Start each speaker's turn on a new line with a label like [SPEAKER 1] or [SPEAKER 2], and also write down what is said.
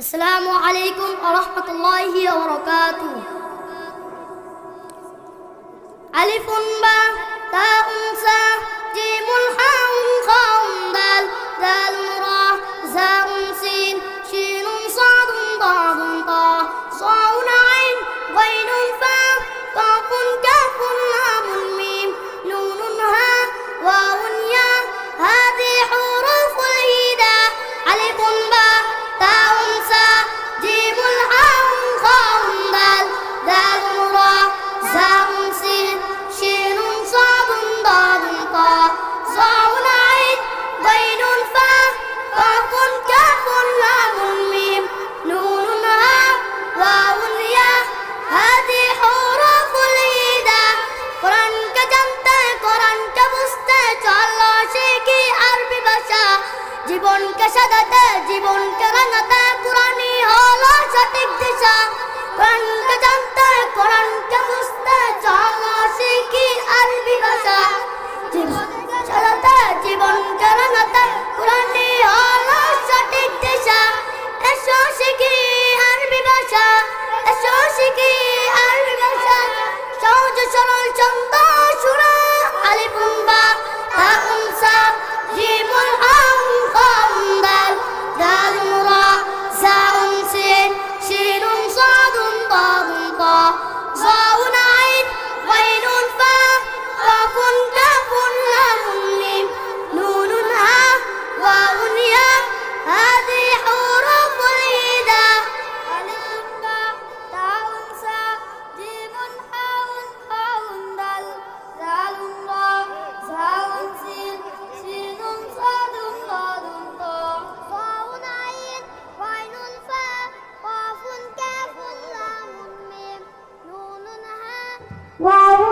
[SPEAKER 1] আসসালামু আলাইকুম রহমতুল্লাহি ওবরাকাতু আলিফুন বা তা উনসা জীবনকে সাজাতে জীবনকে রাঙাতে। vou Wow.